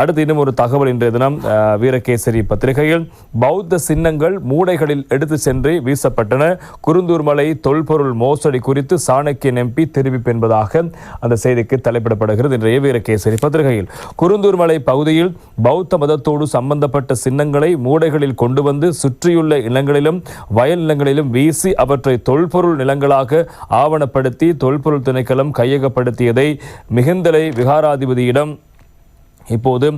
அடுத்து இன்னும் ஒரு தகவல் இன்றைய தினம் வீரகேசரி பத்திரிகையில் பௌத்த சின்னங்கள் மூடைகளில் எடுத்து சென்று வீசப்பட்டன. குருந்தூர் மலை தொல்பொருள் மோசடி குறித்து சாணக்கியன் எம்பி தெரிவிப்பு என்பதாக அந்த செய்திக்கு தலைப்பிடப்படுகிறது இன்றைய வீரகேசரி பத்திரிகையில். குருந்தூர் மலை பகுதியில் பௌத்த மதத்தோடு சம்பந்தப்பட்ட சின்னங்களை மூடைகளில் கொண்டு வந்து சுற்றியுள்ள நிலங்களிலும் வயல் நிலங்களிலும் வீசி அவற்றை தொல்பொருள் நிலங்களாக ஆவணப்படுத்தி தொல்பொருள் திணைக்களம் கையகப்படுத்தியதை மிகுந்தலை விகாராதிபதியிடம் இப்போது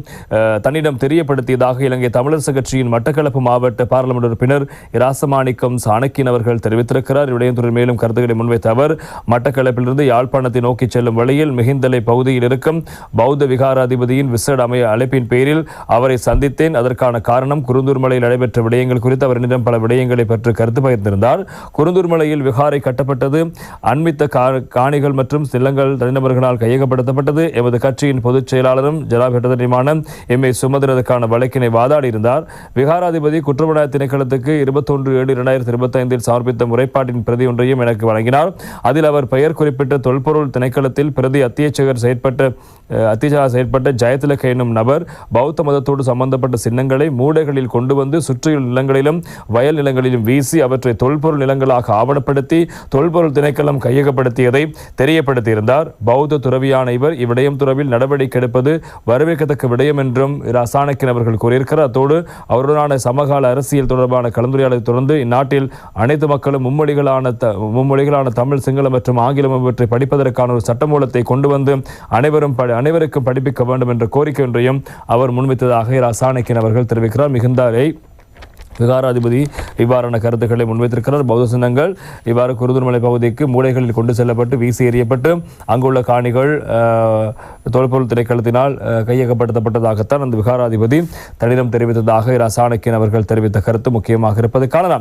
தன்னிடம் தெரியப்படுத்தியதாக இலங்கை தமிழரசு கட்சியின் மட்டக்களப்பு மாவட்ட பாராளுமன்ற உறுப்பினர் இராசமாணிக்கம் சாணக்கியன் அவர்கள் தெரிவித்திருக்கிறார். இவ்விடயத்துடன் மேலும் கருத்துக்களை முன்வைத்த அவர் மட்டக்களப்பிலிருந்து யாழ்ப்பாணத்தை நோக்கி செல்லும் வழியில் மிகுந்தலை பகுதியில் இருக்கும் பௌத்த விகாராதிபதியின் விசேட அமைய அழைப்பின் பேரில் அவரை சந்தித்தேன். அதற்கான காரணம் குருந்தூர்மலையில் நடைபெற்ற விடயங்கள் குறித்து அவரிடம் பல விடயங்களை பற்றி கருத்து பகிர்ந்திருந்தார். குருந்தூர்மலையில் விகாரை கட்டப்பட்டது அண்மித்த கா- காணிகள் மற்றும் சில்லங்கள் தனிநபர்களால் கையகப்படுத்தப்பட்டது. எமது கட்சியின் பொதுச் செயலாளரும் ஜனாபிரதனியுமான எம் ஏ சுமந்திரதுக்கான வழக்கினை வாதாடி இருந்தார் விகாராதிபதி குற்றப்புலனாய்வு திணைக்களத்துக்கு இருபத்தொன்று ஏழு இரண்டாயிரத்தி இருபத்தைந்தில் சமர்ப்பித்த முறைப்பாட்டின் பிரதி ஒன்றையும் எனக்கு வழங்கினார். அதில் அவர் பெயர் குறிப்பிட்ட தொல்பொருள் திணைக்களத்தில் பிரதி அத்தியட்சகர் செயற்பட்ட அஹ், செயற்பட்ட ஜெயதிலக என்னும் நபர் பௌத்த மதத்தோடு சம்பந்தப்பட்ட சின்னங்களை மூடைகளில் கொண்டு வந்து சுற்றியுள்ள நிலங்களிலும் வயல் நிலங்களிலும் வீசி அவற்றை தொல்பொருள் நிலங்களாக ஆவணப்படுத்தி தொல்பொருள் திணைக்களம் கையகப்படுத்தியதை தெரியப்படுத்தியிருந்தார். பௌத்த துறவியான இவர் இவ்விடயம் துறவில் நடவடிக்கை எடுப்பது வரவே வரவேற்கத்தக்க விடயம் என்றும் ரசானக்கின் அவர்கள் கூறியிருக்கிறார். அத்தோடு அவருடனான சமகால அரசியல் தொடர்பான கலந்துரையாடலை தொடர்ந்து இந்நாட்டில் அனைத்து மக்களும் மும்மொழிகளான த- மும்மொழிகளான தமிழ் சிங்களம் மற்றும் ஆங்கிலம் இவற்றை படிப்பதற்கான ஒரு சட்டமூலத்தை கொண்டு வந்து அனைவரும் படி- அனைவருக்கும் படிப்பிக்க வேண்டும் என்ற கோரிக்கை ஒன்றையும் அவர் முன்வைத்ததாக ரசானக்கின் அவர்கள் தெரிவிக்கிறார். மிகுந்தாரை விகாராதிபதி இவ்வாறான கருத்துக்களை முன்வைத்திருக்கிறார். பௌத்த சின்னங்கள் இவ்வாறு குருதுமலை பகுதிக்கு மூளைகளில் கொண்டு செல்லப்பட்டு வீசி எறியப்பட்டு அங்குள்ள காணிகள் தொல்பொருள் திணைக்களத்தினால் கையகப்படுத்தப்பட்டதாகத்தான் அந்த விகாராதிபதி தனிதம் தெரிவித்ததாக ரசாணக்கியன் அவர்கள் தெரிவித்த கருத்து முக்கியமாக இருப்பது காணலாம்.